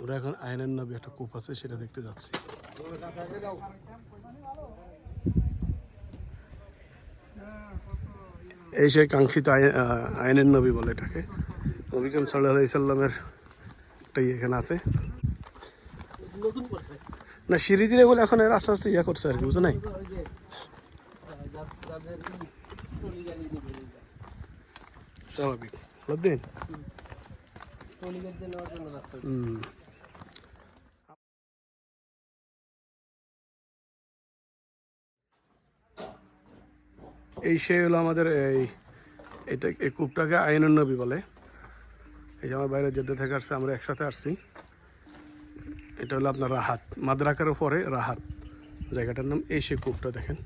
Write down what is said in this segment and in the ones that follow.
আমরা এখন আয়নের নবী একটা কূপ আছে, সেটা দেখতে যাচ্ছি। এই সেই কাঙ্ক্ষিত আইনের নবী বলে এটাকে। নবী কাম সাল্লামের একটা ইয়ে এখানে আছে। না সিঁড়ি দিয়ে বলে এখন এর আস্তে আস্তে ইয়ে করছে আর কি, বুঝো নাই। স্বাভাবিক। হুম। এই সেই হলো আমাদের এই, এটা এই কূপটাকে আইনুন নবী বলে। এই যে আমার বাইরে যেতে থেকে আসছে, আমরা একসাথে আসছি। এটা হলো আপনার রাহাত, মাদ্রাকার পরে রাহাত। জায়গাটার নাম এই সেই কূপটা দেখেন।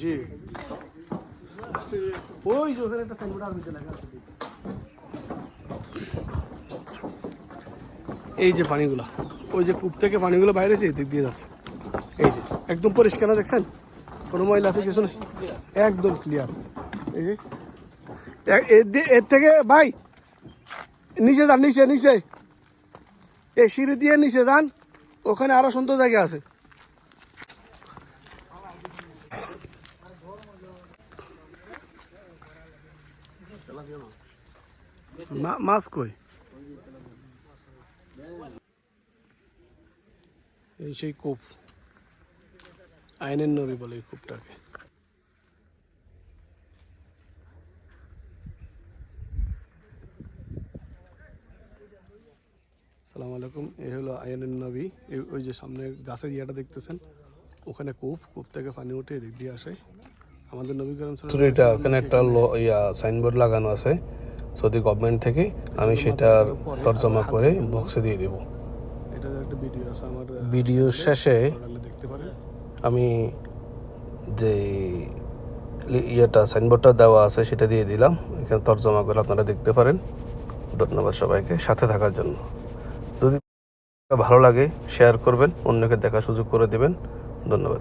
জি। ওই যে ওখানে একটা সাইনবোর্ড আরবিতে লেখা আছে। এই যে পানিগুলো, ওই যে কূপ থেকে পানিগুলো বাইরে এসে দিক দিয়ে যাচ্ছে। এই যে, একদম পরিষ্কার না দেখছেন? কোনো ময়লা আছে, কিছু নেই? একদম ক্লিয়ার এই যে এর থেকে, ভাই, নিচে যান, নিচে নিচে। এই সিঁড়ি দিয়ে নিচে যান, ওখানে আরও সুন্দর জায়গা আছে। মাছ কই? এই সেই কূপ। আইনের নবী বলে এই কূপটাকে। সালাম আলাইকুম এই হলো আইনের নবী। এই ওই যে সামনে গাছের ইয়েটা দেখতেছেন ওখানে কূপ কূপ থেকে পানি উঠে এদিক দিয়ে আসে। আমাদের নবী করিম এটা ওখানে একটা সাইনবোর্ড লাগানো আছে। সৌদি গভর্নমেন্ট থেকে আমি সেটার তর্জমা করে বক্সে দিয়ে দেব। এটা একটা ভিডিও আছে আমার ভিডিও শেষে। আমি যে ইয়েটা সাইনবোর্ডটা দেওয়া আছে সেটা দিয়ে দিলাম। এখানে তর্জমা করে আপনারা দেখতে পারেন। ধন্যবাদ সবাইকে। সাথে থাকার জন্য। যদি ভালো লাগে শেয়ার করবেন। অন্যকে দেখার সুযোগ করে দেবেন। ধন্যবাদ।